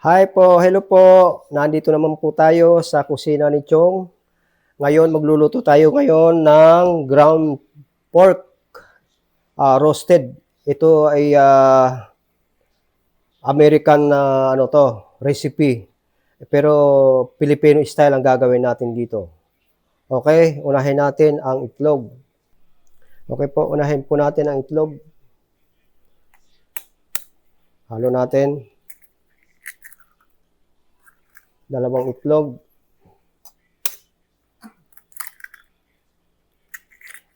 Hi po, hello po. Nandito naman po tayo sa kusina ni Chong. Ngayon, magluluto tayo ngayon ng ground pork ah, roasted. Ito ay ah, American na ano to, recipe. Pero Filipino style ang gagawin natin dito. Okay, unahin natin ang itlog. Okay po, unahin po natin ang itlog. Halo natin. Dalawang itlog.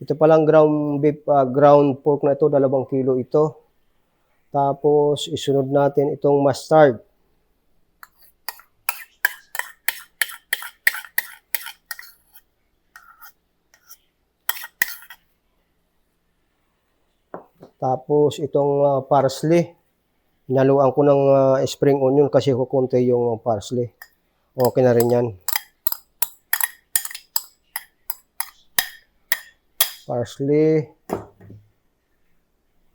Ito palang ground beef, ah, ground pork na ito, dalawang kilo ito. Tapos isunod natin itong mustard. Tapos itong ah, parsley. Naluan ko ng ah, spring onion kasi kukunti yung parsley. Okay na rin yan. Parsley.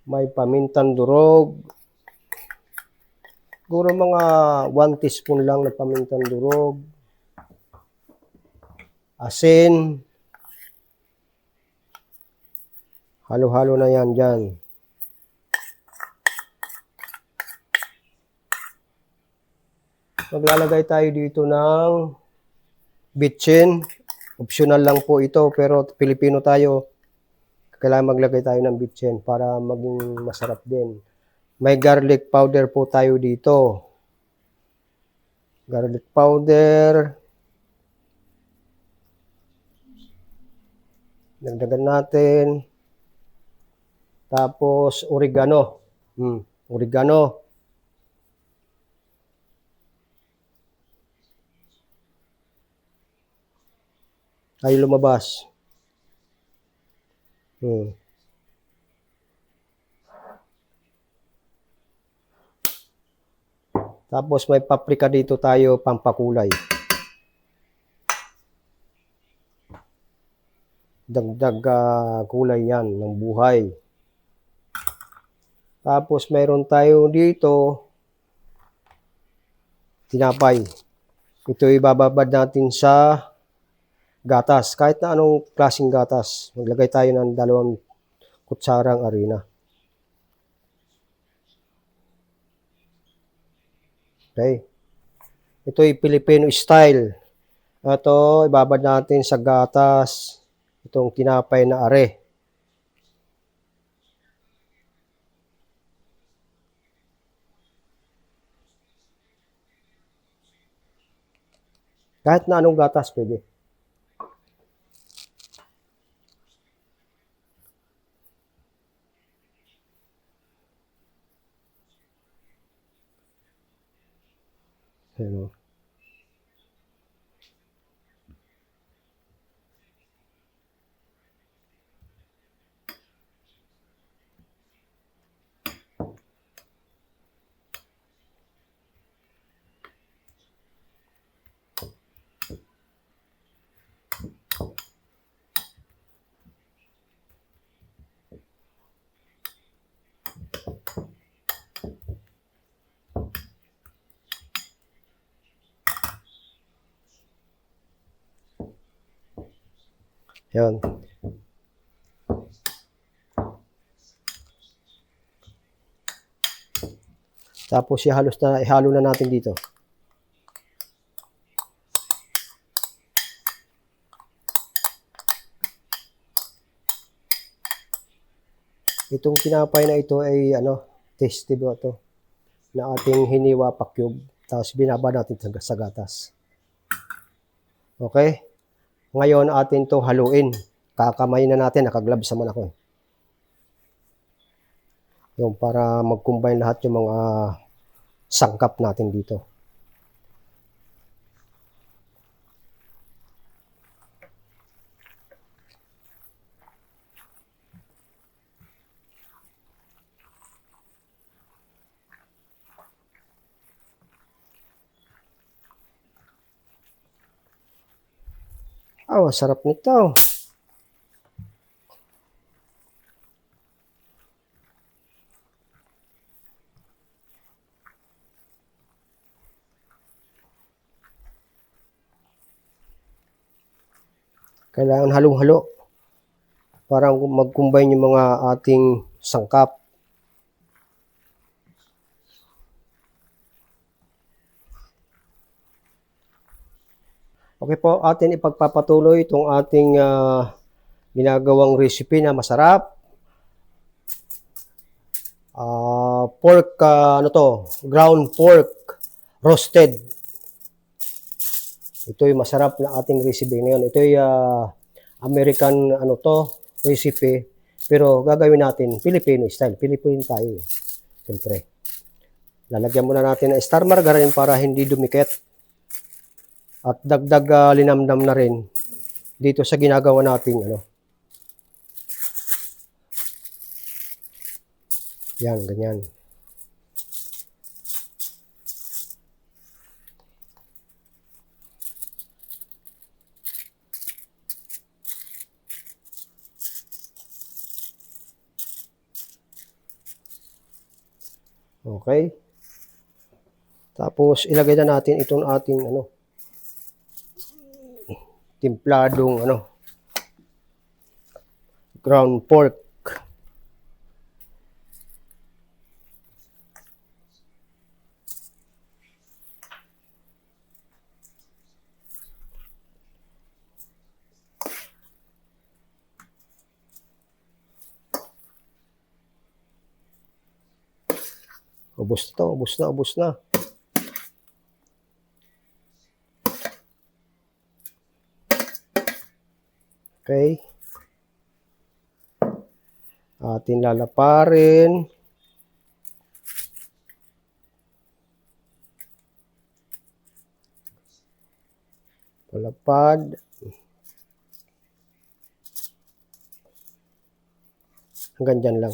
May pamintang durog. Siguro mga 1 teaspoon lang na pamintang durog. Asin. Halo-halo na yan dyan. Maglalagay tayo dito ng bitchin. Optional lang po ito pero Pilipino tayo. Kailangan maglagay tayo ng bitchin para maging masarap din. May garlic powder po tayo dito. Garlic powder. Dagdagan natin. Tapos oregano. Hmm, oregano. Ay lumabas. Hmm. Tapos may paprika dito tayo pampakulay. Dagdag ah, kulay yan ng buhay. Tapos mayroon tayo dito tinapay. Ito ibababad natin sa gatas. Kahit na anong klaseng gatas. Maglagay tayo ng dalawang kutsarang arena. Okay. Ito ay Filipino style. Ito, ibabad natin sa gatas itong tinapay na are. Kahit na anong gatas pwede. you know, o. Yan. Tapos ihalos na, ihalo na natin dito. Itong tinapay na ito ay ano, tasty ba ito? Na ating hiniwa pa cube. Tapos binaba natin sa gatas. Okay? Ngayon atin to haluin. Kakamay na natin, nakagloves naman ako. Yung para mag-combine lahat yung mga sangkap natin dito. Oh, sarap nito. Kailangan halong-halo para mag-combine yung mga ating sangkap. Okay po, atin ipagpapatuloy itong ating ah, ginagawang recipe na masarap. Ah, pork, ah, ano to, ground pork, roasted. Ito yung masarap na ating recipe ngayon. Ito yung ah, American ano to, recipe. Pero gagawin natin Filipino style. Filipino tayo eh. Siyempre. Lalagyan muna natin ng star margarine para hindi dumikit. At dagdag ah, linamnam na rin dito sa ginagawa nating ano. Yan, ganyan. Okay. Tapos ilagay na natin itong ating ano timpladong ano ground pork. Ubus na to, ubus na, ubus na. Okay. Atin lalaparin. Palapad. Hanggang dyan lang.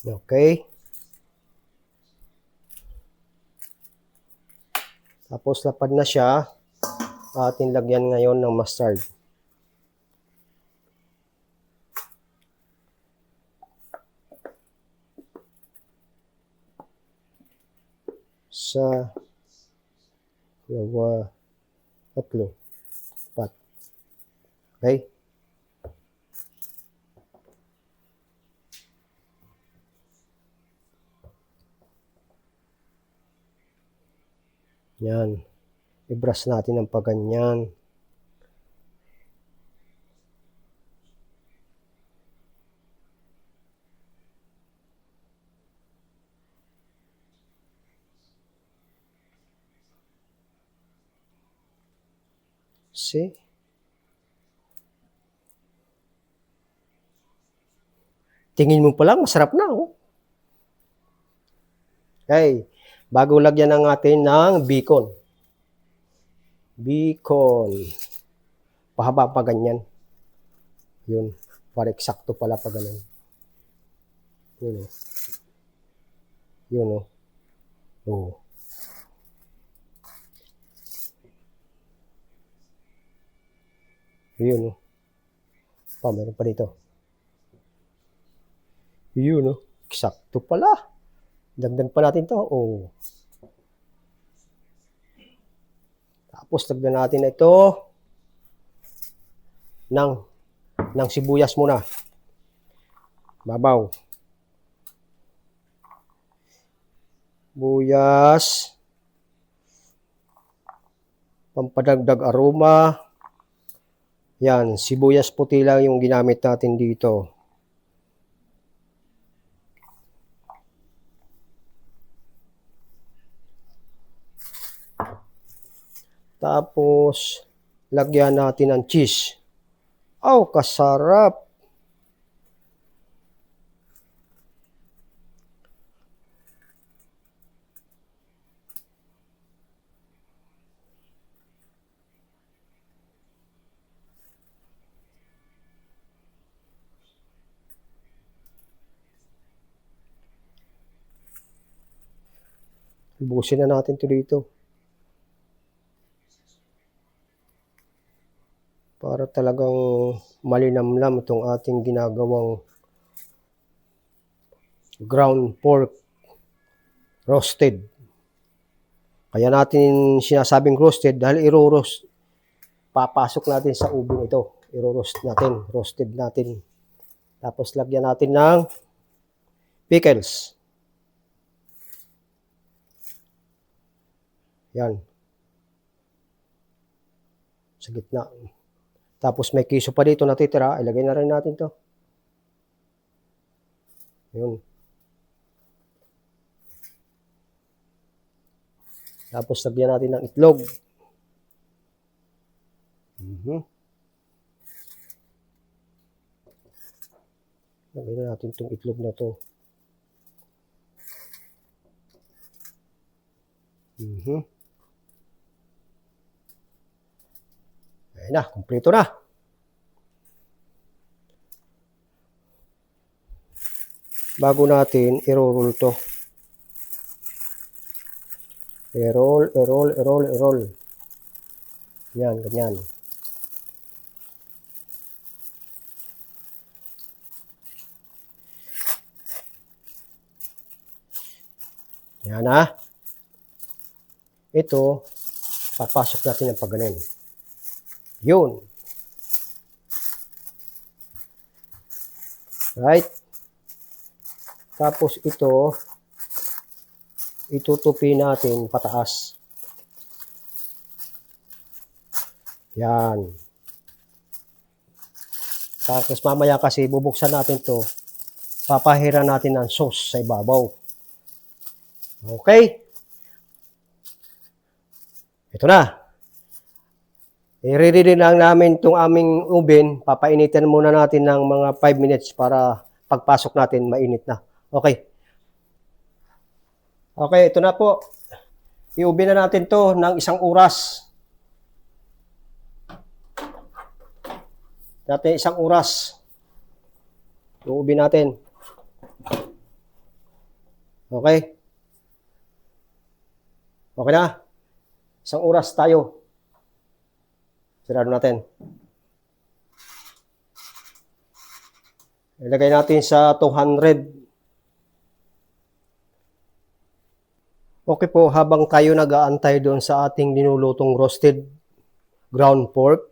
Okay. Tapos lapad na siya. Atin lagyan ngayon ng mustard. Sa dalawa, tatlo, apat. Okay? Yan. I-brush natin ng paganyan. See? Tingin mo pa lang, masarap na, oh. Okay. Bago lagyan ng atin ng bacon. Bacon. Pahaba pa ganyan. Yun. Para eksakto pala pa ganun. Yun o. Yun o. Oo. Yun o. Pa, meron pa dito. Yun o. Eksakto pala. Dagdag pa natin to. Oh. Tapos lagyan natin ito ng ng sibuyas muna. Babaw. Buyas. Pampadagdag aroma. Yan, sibuyas puti lang yung ginamit natin dito. Tapos, lagyan natin ng cheese. Oh, kasarap. Busin na natin ito dito. Talagang malinamnam itong ating ginagawang ground pork roasted. Kaya natin sinasabing roasted dahil iro-roast. Papasok natin sa oven ito. Iro-roast natin. Roasted natin. Tapos lagyan natin ng pickles. Yan. Sa gitna. Tapos may kiso pa dito natitira. Ilagay na rin natin to. Yun. Tapos lagyan natin ng itlog. Mhm. Lagyan na natin itong itlog na to. Mhm. Ayan na, kumpleto na. Bago natin i-roll to. I-roll, i-roll, i-roll, i-roll. Yan, ganyan. Yan na. Ito, papasok natin ng pagganon. Yun. Right? Tapos ito, itutupi natin pataas. Yan. Tapos mamaya kasi bubuksan natin to, papahira natin ng sauce sa ibabaw. Okay? Ito na. I-ready lang namin itong aming oven. Papainitin muna natin ng mga 5 minutes para pagpasok natin mainit na. Okay. Okay, ito na po. I-oven na natin to ng isang oras. Natin isang oras. I-oven natin. Okay. Okay na. Isang oras tayo. Sirado natin. Ilagay natin sa 200. Okay po, habang tayo nag-aantay doon sa ating dinulutong roasted ground pork,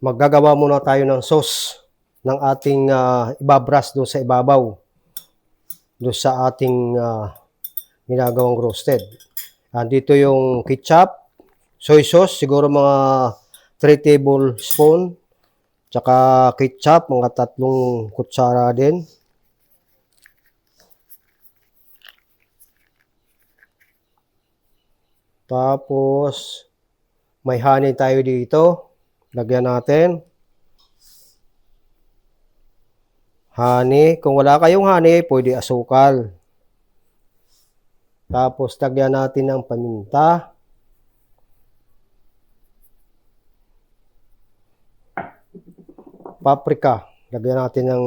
maggagawa muna tayo ng sauce ng ating uh, ibabras doon sa ibabaw doon sa ating uh, ginagawang roasted. Andito yung ketchup, soy sauce, siguro mga 3 tablespoon, tsaka ketchup, mga tatlong kutsara din. Tapos, may honey tayo dito. Lagyan natin. Honey. Kung wala kayong honey, pwede asukal. Tapos, lagyan natin ng paminta. Paprika. Lagyan natin ng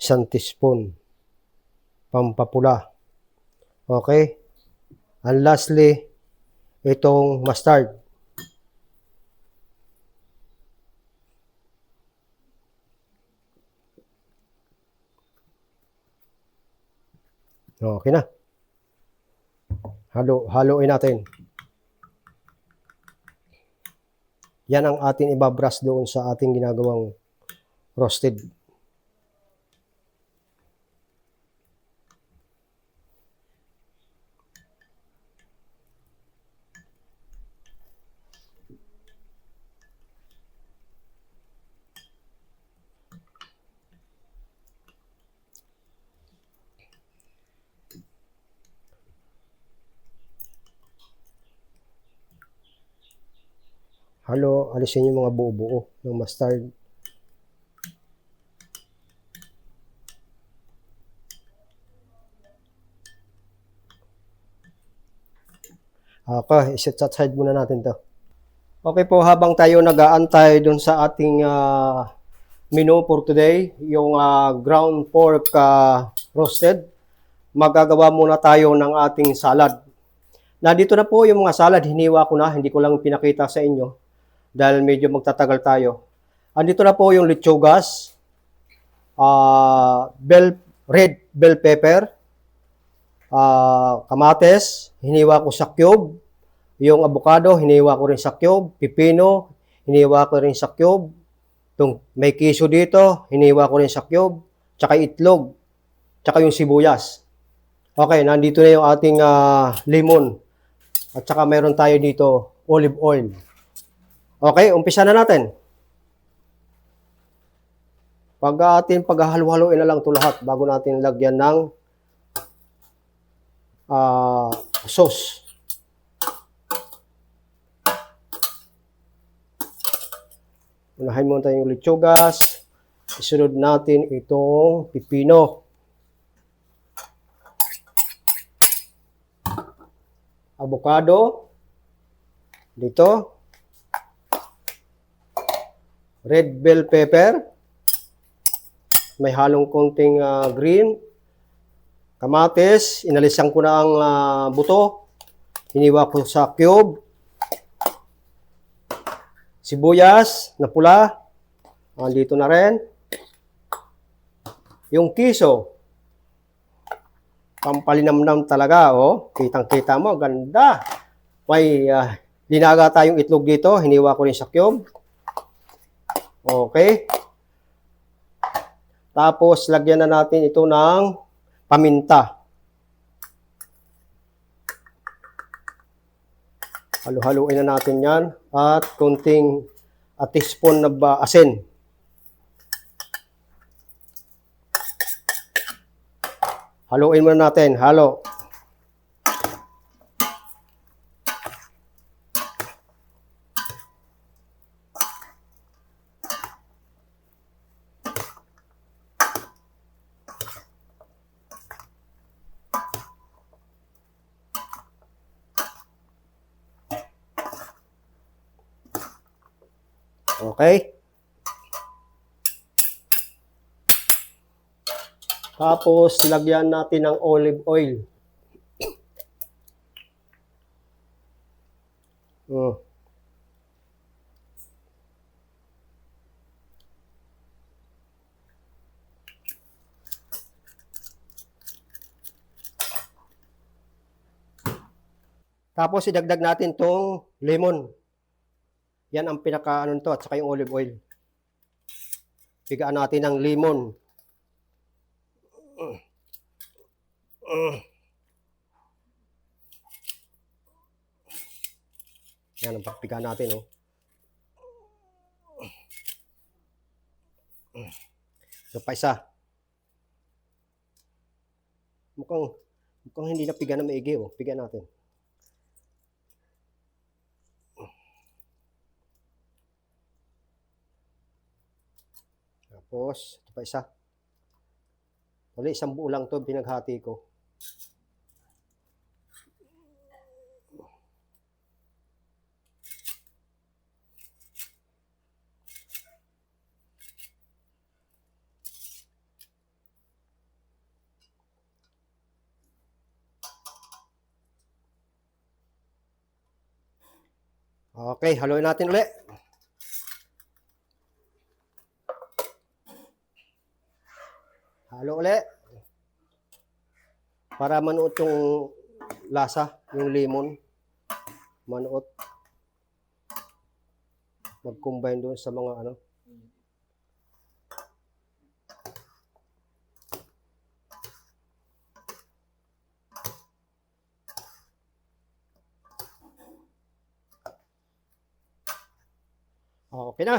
isang teaspoon. Pampapula. Okay? And lastly, itong mustard. Okay na. Halo, haluin natin. Yan ang ating ibabras doon sa ating ginagawang roasted. Halo, alisin yung mga buo-buo ng mustard. Okay, iset aside muna natin to. Okay po, habang tayo nag-aantay dun sa ating ah, menu for today, yung ah, ground pork ah, roasted, magagawa muna tayo ng ating salad. Nandito na po yung mga salad, hiniwa ko na, hindi ko lang pinakita sa inyo dahil medyo magtatagal tayo. Andito na po yung lechogas, ah, bell, red bell pepper, ah, kamates, hiniwa ko sa cube, yung avocado, hiniwa ko rin sa cube, pipino, hiniwa ko rin sa cube, Tung may kiso dito, hiniwa ko rin sa cube, tsaka itlog, tsaka yung sibuyas. Okay, nandito na yung ating ah, lemon. At saka meron tayo dito olive oil. Okay, umpisa na natin. Pag atin paghahalo-haloin na lang ito lahat bago natin lagyan ng ah, sauce. Unahin muna tayo yung lechogas. Isunod natin itong pipino. Avocado. Dito. Red bell pepper. May halong konting ah, green. Kamatis. Inalisan ko na ang ah, buto. Hiniwa ko sa cube. Sibuyas na pula. Andito na rin. Yung kiso. Pampalinamnam talaga, oh. Kitang-kita mo, ganda. May ah, linaga tayong itlog dito. Hiniwa ko rin sa cube. Okay. Tapos, lagyan na natin ito ng paminta. Halo-haluin na natin yan. At konting a teaspoon na ba asin. Haluin muna natin. Halo. Okay? Tapos, lagyan natin ng olive oil. Mm. Tapos, idagdag natin tong lemon. Yan ang pinaka ano nito at saka yung olive oil. Pigaan natin ng lemon. Yan ang pigaan natin oh. Ito pa isa. Mukhang, mukhang hindi na piga na maigi oh. Piga natin. Tapos, ito pa isa. Wala, isang buo lang to pinaghati ko. Okay, haluin natin ulit. Halo ulit. Para manuot yung lasa, yung lemon. Manuot. Mag-combine doon sa mga ano. Okay na.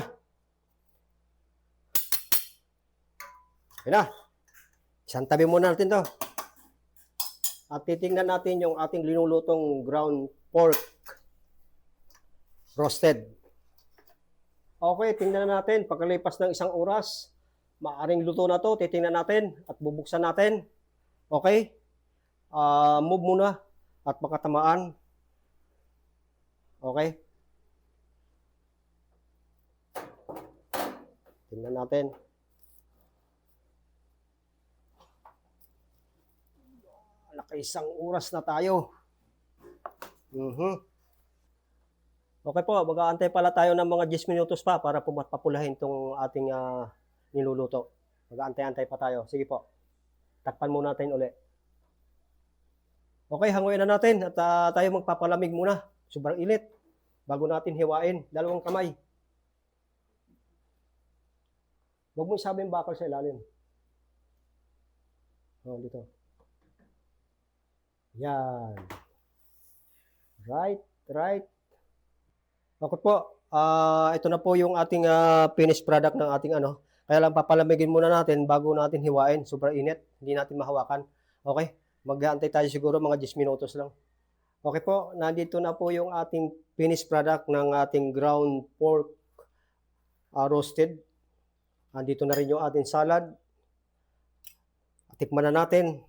Okay na. Isang tabi muna natin to. At titingnan natin yung ating linulutong ground pork roasted. Okay, tingnan natin. Pagkalipas ng isang oras, maaring luto na to. Titingnan natin at bubuksan natin. Okay? Ah, move muna at makatamaan. Okay? Tingnan natin. Nakaisang oras na tayo. Mhm. Okay po, mag-aantay pala tayo ng mga 10 minutos pa para po papulahin itong ating ah, niluluto. Mag-aantay-antay pa tayo. Sige po. Takpan muna natin uli. Okay, hanguin na natin at ah, tayo magpapalamig muna. Sobrang init. Bago natin hiwain. Dalawang kamay. Huwag mo isabing bakal sa ilalim. Oh, dito. Yan. Right, right. Okay po. Ah, ito na po yung ating ah, finished product ng ating ano. Kaya lang papalamigin muna natin bago natin hiwain. Sobrang init. Hindi natin mahawakan. Okay? Mag-aantay tayo siguro mga 10 minutos lang. Okay po, nandito na po yung ating finished product ng ating ground pork ah, roasted. Nandito na rin yung ating salad. Tikman na natin.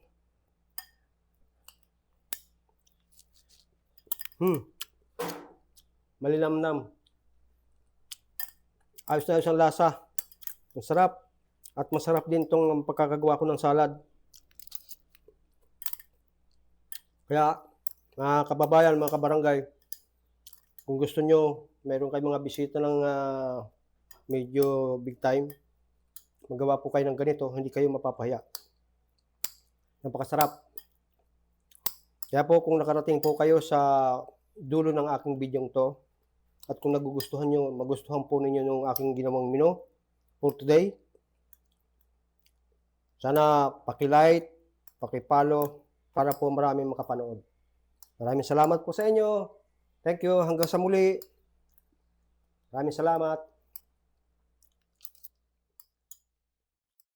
Hmm. Malinamnam. Ayos na ayos ang lasa. Ang sarap. At masarap din tong pagkakagawa ko ng salad. Kaya, mga kababayan, mga kabarangay, kung gusto nyo, meron kayo mga bisita ng ah, medyo big time, magawa po kayo ng ganito, hindi kayo mapapahiya. Napakasarap. Kaya po kung nakarating po kayo sa dulo ng aking bidyong to, at kung nagugustuhan nyo, magustuhan po ninyo yung aking ginawang menu for today, sana pakilike, pakipalo, para po maraming makapanood. Maraming salamat po sa inyo. Thank you. Hanggang sa muli. Maraming salamat.